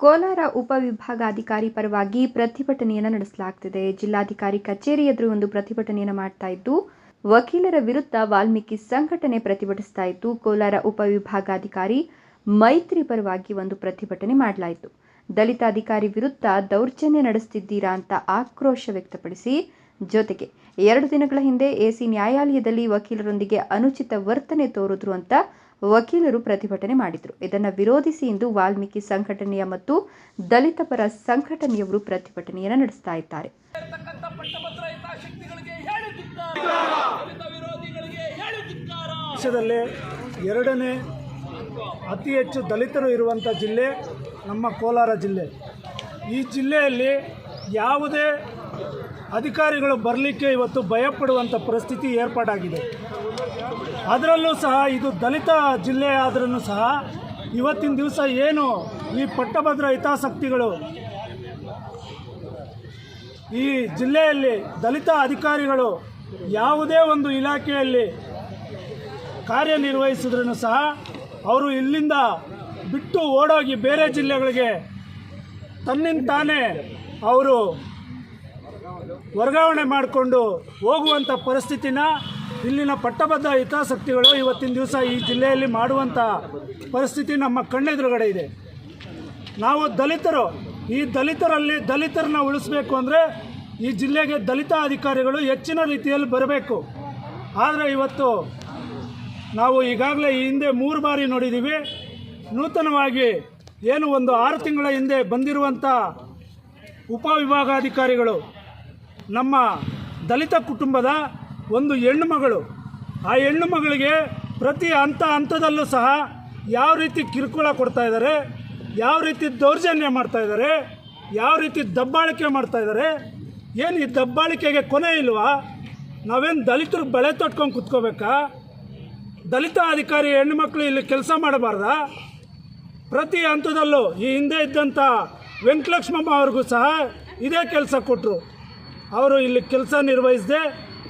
ಕೋಲಾರ ಉಪವಿಭಾಗಾಧಿಕಾರಿ ಪರವಾಗಿ ಪ್ರತಿಭಟನೆಯನ್ನು ನಡೆಸಲಾಗ್ತಿದೆ. ಜಿಲ್ಲಾಧಿಕಾರಿ ಕಚೇರಿ ಎದುರು ಒಂದು ಪ್ರತಿಭಟನೆಯನ್ನು ಮಾಡ್ತಾ ಇದ್ದು, ವಕೀಲರ ವಿರುದ್ಧ ವಾಲ್ಮೀಕಿ ಸಂಘಟನೆ ಪ್ರತಿಭಟಿಸ್ತಾ ಇತ್ತು. ಕೋಲಾರ ಉಪವಿಭಾಗಾಧಿಕಾರಿ ಮೈತ್ರಿ ಪರವಾಗಿ ಒಂದು ಪ್ರತಿಭಟನೆ ಮಾಡಲಾಯಿತು. ದಲಿತ ಅಧಿಕಾರಿ ವಿರುದ್ಧ ದೌರ್ಜನ್ಯ ನಡೆಸುತ್ತಿದ್ದೀರಾ ಅಂತ ಆಕ್ರೋಶ ವ್ಯಕ್ತಪಡಿಸಿ, ಜೊತೆಗೆ ಎರಡು ದಿನಗಳ ಹಿಂದೆ ಎಸಿ ನ್ಯಾಯಾಲಯದಲ್ಲಿ ವಕೀಲರೊಂದಿಗೆ ಅನುಚಿತ ವರ್ತನೆ ತೋರಿದ್ರು ಅಂತ ವಕೀಲರು ಪ್ರತಿಭಟನೆ ಮಾಡಿದರು. ಇದನ್ನು ವಿರೋಧಿಸಿ ಇಂದು ವಾಲ್ಮೀಕಿ ಸಂಘಟನೆಯ ಮತ್ತು ದಲಿತ ಪರ ಸಂಘಟನೆಯವರು ಪ್ರತಿಭಟನೆಯನ್ನು ನಡೆಸ್ತಾ ಇದ್ದಾರೆ. ದೇಶದಲ್ಲೇ ಎರಡನೇ ಅತಿ ಹೆಚ್ಚು ದಲಿತರು ಇರುವಂಥ ಜಿಲ್ಲೆ ನಮ್ಮ ಕೋಲಾರ ಜಿಲ್ಲೆ. ಈ ಜಿಲ್ಲೆಯಲ್ಲಿ ಯಾವುದೇ ಅಧಿಕಾರಿಗಳು ಬರಲಿಕ್ಕೆ ಇವತ್ತು ಭಯಪಡುವಂಥ ಪರಿಸ್ಥಿತಿ ಏರ್ಪಾಡಾಗಿದೆ. ಅದರಲ್ಲೂ ಸಹ ಇದು ದಲಿತ ಜಿಲ್ಲೆ ಆದ್ರೂ ಸಹ ಇವತ್ತಿನ ದಿವಸ ಏನು ಈ ಪಟ್ಟಭದ್ರ ಹಿತಾಸಕ್ತಿಗಳು ಈ ಜಿಲ್ಲೆಯಲ್ಲಿ ದಲಿತ ಅಧಿಕಾರಿಗಳು ಯಾವುದೇ ಒಂದು ಇಲಾಖೆಯಲ್ಲಿ ಕಾರ್ಯನಿರ್ವಹಿಸಿದ್ರೂ ಸಹ ಅವರು ಇಲ್ಲಿಂದ ಬಿಟ್ಟು ಓಡೋಗಿ ಬೇರೆ ಜಿಲ್ಲೆಗಳಿಗೆ ತನ್ನಿಂದ ತಾನೇ ಅವರು ವರ್ಗಾವಣೆ ಮಾಡಿಕೊಂಡು ಹೋಗುವಂಥ ಪರಿಸ್ಥಿತಿನ ಇಲ್ಲಿನ ಪಟ್ಟಬದ್ಧ ಹಿತಾಸಕ್ತಿಗಳು ಇವತ್ತಿನ ದಿವಸ ಈ ಜಿಲ್ಲೆಯಲ್ಲಿ ಮಾಡುವಂಥ ಪರಿಸ್ಥಿತಿ ನಮ್ಮ ಕಣ್ಣೆದುರುಗಡೆ ಇದೆ. ನಾವು ದಲಿತರು, ಈ ದಲಿತರಲ್ಲಿ ದಲಿತರನ್ನ ಉಳಿಸ್ಬೇಕು ಅಂದರೆ ಈ ಜಿಲ್ಲೆಗೆ ದಲಿತ ಅಧಿಕಾರಿಗಳು ಹೆಚ್ಚಿನ ರೀತಿಯಲ್ಲಿ ಬರಬೇಕು. ಆದರೆ ಇವತ್ತು ನಾವು ಈಗಾಗಲೇ ಈ ಹಿಂದೆ ಮೂರು ಬಾರಿ ನೋಡಿದ್ದೀವಿ ನೂತನವಾಗಿ ಏನು ಒಂದು ಆರು ತಿಂಗಳ ಹಿಂದೆ ಬಂದಿರುವಂಥ ಉಪವಿಭಾಗಾಧಿಕಾರಿಗಳು ನಮ್ಮ ದಲಿತ ಕುಟುಂಬದ ಒಂದು ಹೆಣ್ಣು ಮಗಳು. ಆ ಹೆಣ್ಣು ಮಗಳಿಗೆ ಪ್ರತಿ ಹಂತ ಹಂತದಲ್ಲೂ ಸಹ ಯಾವ ರೀತಿ ಕಿರುಕುಳ ಕೊಡ್ತಾ ಇದ್ದಾರೆ, ಯಾವ ರೀತಿ ದೌರ್ಜನ್ಯ ಮಾಡ್ತಾ ಇದ್ದಾರೆ, ಯಾವ ರೀತಿ ದಬ್ಬಾಳಿಕೆ ಮಾಡ್ತಾ ಇದ್ದಾರೆ, ಏನು ಈ ದಬ್ಬಾಳಿಕೆಗೆ ಕೊನೆ ಇಲ್ವಾ? ನಾವೇನು ದಲಿತರು ಬಳೆ ತೊಟ್ಕೊಂಡು ಕುತ್ಕೋಬೇಕಾ? ದಲಿತ ಅಧಿಕಾರಿ ಹೆಣ್ಣುಮಕ್ಳು ಇಲ್ಲಿ ಕೆಲಸ ಮಾಡಬಾರ್ದ? ಪ್ರತಿ ಹಂತದಲ್ಲೂ ಈ ಹಿಂದೆ ಇದ್ದಂಥ ವೆಂಕಟಲಕ್ಷ್ಮಮ್ಮ ಅವ್ರಿಗೂ ಸಹ ಇದೇ ಕೆಲಸ ಕೊಟ್ಟರು ಅವರು ಇಲ್ಲಿ ಕೆಲಸ ನಿರ್ವಹಿಸದೆ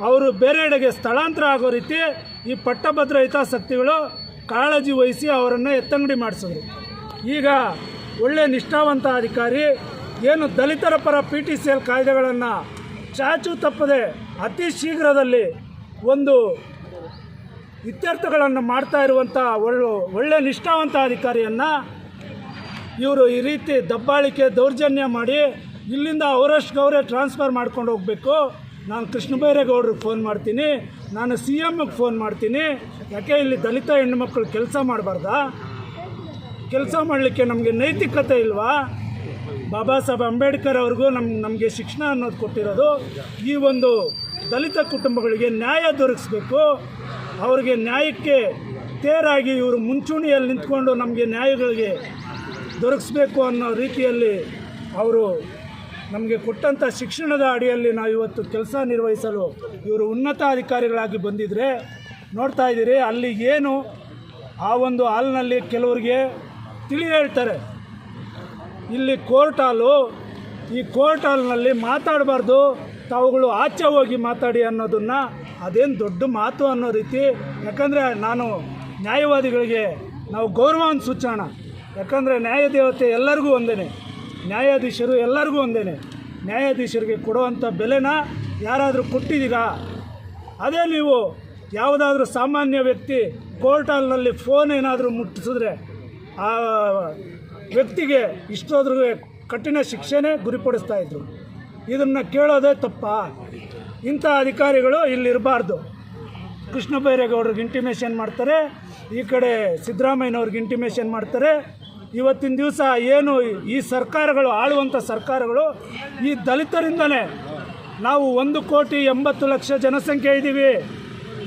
ಅವರು ಬೇರೆಡೆಗೆ ಸ್ಥಳಾಂತರ ಆಗೋ ರೀತಿ ಈ ಪಟ್ಟಭದ್ರ ಹಿತಾಸಕ್ತಿಗಳು ಕಾಳಜಿ ವಹಿಸಿ ಅವರನ್ನು ಎತ್ತಂಗಡಿ ಮಾಡಿಸಿದ್ರು. ಈಗ ಒಳ್ಳೆ ನಿಷ್ಠಾವಂತ ಅಧಿಕಾರಿ ಏನು ದಲಿತರ ಪರ ಪಿ ಟಿ ಸಿ ಎಲ್ ಕಾಯ್ದೆಗಳನ್ನು ಚಾಚು ತಪ್ಪದೆ ಅತಿ ಶೀಘ್ರದಲ್ಲಿ ಒಂದು ಇತ್ಯರ್ಥಗಳನ್ನು ಮಾಡ್ತಾ ಇರುವಂಥ ಒಳ್ಳೆ ಒಳ್ಳೆ ನಿಷ್ಠಾವಂತ ಅಧಿಕಾರಿಯನ್ನು ಇವರು ಈ ರೀತಿ ದಬ್ಬಾಳಿಕೆ ದೌರ್ಜನ್ಯ ಮಾಡಿ ಇಲ್ಲಿಂದ ಅವರಷ್ಟು ಅವರೇ ಟ್ರಾನ್ಸ್ಫರ್ ಮಾಡ್ಕೊಂಡು ಹೋಗಬೇಕು. ನಾನು ಕೃಷ್ಣ ಬೈರೇಗೌಡ್ರಿಗೆ ಫೋನ್ ಮಾಡ್ತೀನಿ. ನಾನು ಸಿ ಎಮ್ಗೆ ಫೋನ್ ಮಾಡ್ತೀನಿ. ಯಾಕೆ ಇಲ್ಲಿ ದಲಿತ ಹೆಣ್ಣುಮಕ್ಕಳು ಕೆಲಸ ಮಾಡಬಾರ್ದ? ಕೆಲಸ ಮಾಡಲಿಕ್ಕೆ ನಮಗೆ ನೈತಿಕತೆ ಇಲ್ವಾ? ಬಾಬಾ ಸಾಹೇಬ್ ಅಂಬೇಡ್ಕರ್ ಅವ್ರಿಗೂ ನಮ್ಮ ನಮಗೆ ಶಿಕ್ಷಣ ಅನ್ನೋದು ಕೊಟ್ಟಿರೋದು. ಈ ಒಂದು ದಲಿತ ಕುಟುಂಬಗಳಿಗೆ ನ್ಯಾಯ ದೊರಕಿಸ್ಬೇಕು. ಅವರಿಗೆ ನ್ಯಾಯಕ್ಕೆ ತೇರಾಗಿ ಇವರು ಮುಂಚೂಣಿಯಲ್ಲಿ ನಿಂತ್ಕೊಂಡು ನಮಗೆ ನ್ಯಾಯಗಳಿಗೆ ದೊರಕಿಸ್ಬೇಕು ಅನ್ನೋ ರೀತಿಯಲ್ಲಿ ಅವರು ನಮಗೆ ಕೊಟ್ಟಂಥ ಶಿಕ್ಷಣದ ಅಡಿಯಲ್ಲಿ ನಾವು ಇವತ್ತು ಕೆಲಸ ನಿರ್ವಹಿಸಲು ಇವರು ಉನ್ನತ ಅಧಿಕಾರಿಗಳಾಗಿ ಬಂದಿದ್ದರೆ ನೋಡ್ತಾ ಇದ್ದೀರಿ, ಅಲ್ಲಿ ಏನು ಆ ಒಂದು ಹಾಲ್ನಲ್ಲಿ ಕೆಲವರಿಗೆ ತಿಳಿ ಹೇಳ್ತಾರೆ. ಇಲ್ಲಿ ಕೋರ್ಟ್ ಹಾಲು, ಈ ಕೋರ್ಟ್ ಹಾಲ್ನಲ್ಲಿ ಮಾತಾಡಬಾರ್ದು, ತಾವುಗಳು ಆಚೆ ಹೋಗಿ ಮಾತಾಡಿ ಅನ್ನೋದನ್ನು ಅದೇನು ದೊಡ್ಡ ಮಾತು ಅನ್ನೋ ರೀತಿ. ಯಾಕಂದರೆ ನಾನು ನ್ಯಾಯವಾದಿಗಳಿಗೆ ನಾವು ಗೌರವವನ್ನು ಸೂಚೋಣ ಯಾಕಂದರೆ ನ್ಯಾಯದೇವತೆ ಎಲ್ಲರಿಗೂ ಒಂದೇ ನ್ಯಾಯಾಧೀಶರು ಎಲ್ಲರಿಗೂ ಒಂದೇ ನ್ಯಾಯಾಧೀಶರಿಗೆ ಕೊಡುವಂಥ ಬೆಲೆನ ಯಾರಾದರೂ ಕೊಟ್ಟಿದ್ದೀರಾ? ಅದೇ ನೀವು ಯಾವುದಾದ್ರೂ ಸಾಮಾನ್ಯ ವ್ಯಕ್ತಿ ಕೋರ್ಟಲ್ನಲ್ಲಿ ಫೋನ್ ಏನಾದರೂ ಮುಟ್ಟಿಸಿದ್ರೆ ಆ ವ್ಯಕ್ತಿಗೆ ಇಷ್ಟೋದ್ರೂ ಕಠಿಣ ಶಿಕ್ಷೆನೇ ಗುರಿಪಡಿಸ್ತಾ ಇದ್ರು. ಇದನ್ನು ಕೇಳೋದೇ ತಪ್ಪ. ಇಂಥ ಅಧಿಕಾರಿಗಳು ಇಲ್ಲಿರಬಾರ್ದು. ಕೃಷ್ಣ ಬೈರೇಗೌಡ್ರಿಗೆ ಇಂಟಿಮೇಷನ್ ಮಾಡ್ತಾರೆ, ಈ ಕಡೆ ಸಿದ್ದರಾಮಯ್ಯನವ್ರಿಗೆ ಇಂಟಿಮೇಷನ್ ಮಾಡ್ತಾರೆ ಇವತ್ತಿನ ದಿವಸ ಏನು ಈ ಸರ್ಕಾರಗಳು ಆಳುವಂಥ ಸರ್ಕಾರಗಳು, ಈ ದಲಿತರಿಂದಲೇ ನಾವು ಒಂದು ಕೋಟಿ ಎಂಬತ್ತು ಲಕ್ಷ ಜನಸಂಖ್ಯೆ ಇದ್ದೀವಿ.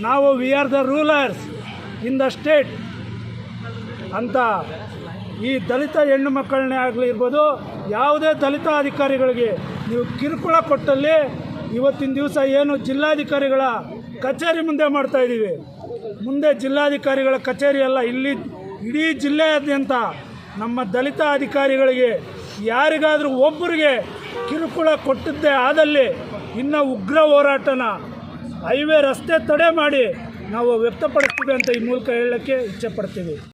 ನಾವು we are the rulers in the state ಅಂತ ಈ ದಲಿತ ಹೆಣ್ಣು ಮಕ್ಕಳನ್ನೇ ಆಗಲಿ ಇರ್ಬೋದು, ಯಾವುದೇ ದಲಿತ ಅಧಿಕಾರಿಗಳಿಗೆ ನೀವು ಕಿರುಕುಳ ಕೊಟ್ಟಲ್ಲಿ ಇವತ್ತಿನ ದಿವಸ ಏನು ಜಿಲ್ಲಾಧಿಕಾರಿಗಳ ಕಚೇರಿ ಮುಂದೆ ಮಾಡ್ತಾ ಇದ್ದೀವಿ. ಮುಂದೆ ಜಿಲ್ಲಾಧಿಕಾರಿಗಳ ಕಚೇರಿ ಅಲ್ಲ, ಇಲ್ಲಿ ಇಡೀ ಜಿಲ್ಲೆಯಾದ್ಯಂತ ನಮ್ಮ ದಲಿತ ಅಧಿಕಾರಿಗಳಿಗೆ ಯಾರಿಗಾದರೂ ಒಬ್ಬರಿಗೆ ಕಿರುಕುಳ ಕೊಟ್ಟಿದ್ದೇ ಆದಲ್ಲಿ ಇನ್ನು ಉಗ್ರ ಹೋರಾಟನ ಹೈವೇ ರಸ್ತೆ ತಡೆ ಮಾಡಿ ನಾವು ವ್ಯಕ್ತಪಡಿಸ್ತೀವಿ ಅಂತ ಈ ಮೂಲಕ ಹೇಳೋಕ್ಕೆ ಇಚ್ಛೆ ಪಡ್ತೀವಿ.